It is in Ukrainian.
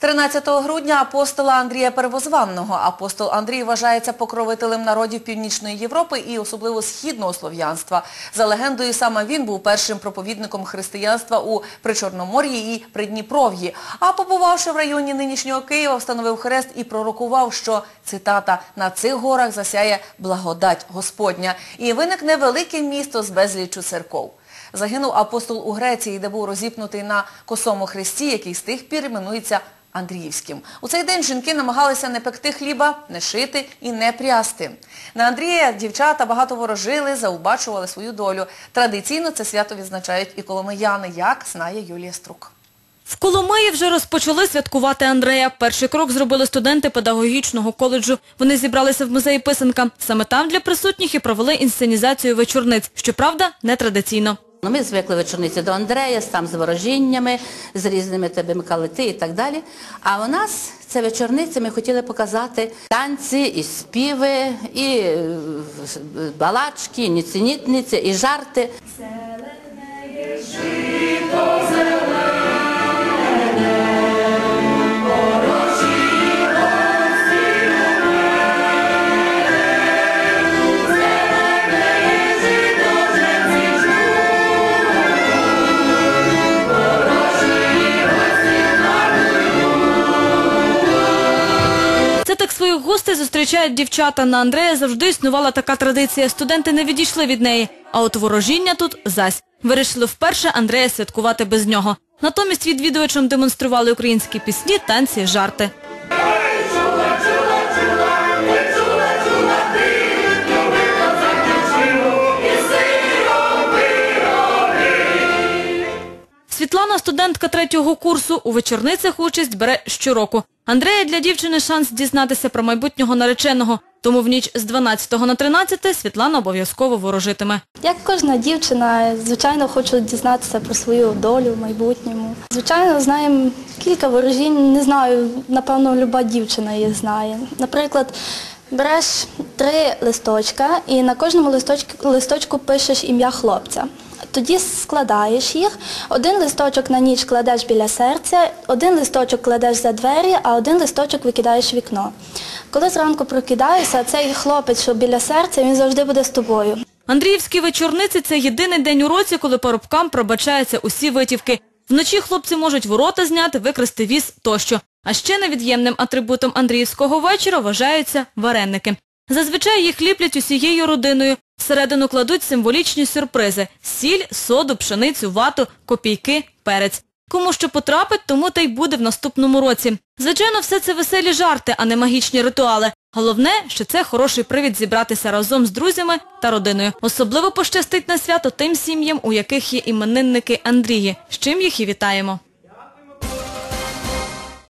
13 грудня апостола Андрія Первозванного. Апостол Андрій вважається покровителем народів Північної Європи і особливо східного слов'янства. За легендою, саме він був першим проповідником християнства у Причорномор'ї і Придніпров'ї. А побувавши в районі нинішнього Києва, встановив хрест і пророкував, що, цитата, «на цих горах засяє благодать Господня і виникне велике місто з безліччю церков». Загинув апостол у Греції, де був розіпнутий на косому хресті, який з тих пір іменується Андріївським. У цей день жінки намагалися не пекти хліба, не шити і не прясти. На Андрія дівчата багато ворожили, заубачували свою долю. Традиційно це свято відзначають і коломияни, як знає Юлія Струк. В Коломиї вже розпочали святкувати Андрея. Перший крок зробили студенти педагогічного коледжу. Вони зібралися в музеї писанка. Саме там для присутніх і провели інсценізацію вечорниць. Щоправда, нетрадиційно. Ну, Ми звикли вечорниці до Андрея, там з ворожіннями, з різними тебе калити і так далі. А у нас це вечорниці, ми хотіли показати танці, і співи, і е, балачки, і ніцінітниці, і жарти. Це так своїх гостей зустрічають дівчата. На Андрея завжди існувала така традиція. Студенти не відійшли від неї. А от ворожіння тут зась. Вирішили вперше Андрея святкувати без нього. Натомість відвідувачам демонстрували українські пісні, танці, жарти. Світлана, студентка третього курсу, у вечорницях участь бере щороку. Андрея для дівчини шанс дізнатися про майбутнього нареченого. Тому в ніч з 12 на 13 Світлана обов'язково ворожитиме. Як кожна дівчина, звичайно, хочу дізнатися про свою долю в майбутньому. Звичайно, знаємо кілька ворожінь, не знаю, напевно, люба дівчина їх знає. Наприклад, береш три листочка і на кожному листочку пишеш ім'я хлопця. Тоді складаєш їх, один листочок на ніч кладеш біля серця, один листочок кладеш за двері, а один листочок викидаєш в вікно. Коли зранку прокидаєшся, цей хлопець, що біля серця, він завжди буде з тобою. Андріївські вечорниці – це єдиний день у році, коли парубкам пробачаються усі витівки. Вночі хлопці можуть ворота зняти, викрасти віз тощо. А ще невід'ємним атрибутом Андріївського вечора вважаються вареники. Зазвичай їх ліплять усією родиною. Всередину кладуть символічні сюрпризи – сіль, соду, пшеницю, вату, копійки, перець. Кому що потрапить, тому та й буде в наступному році. Звичайно, все це веселі жарти, а не магічні ритуали. Головне, що це хороший привід зібратися разом з друзями та родиною. Особливо пощастить на свято тим сім'ям, у яких є іменинники Андрії, з чим їх і вітаємо.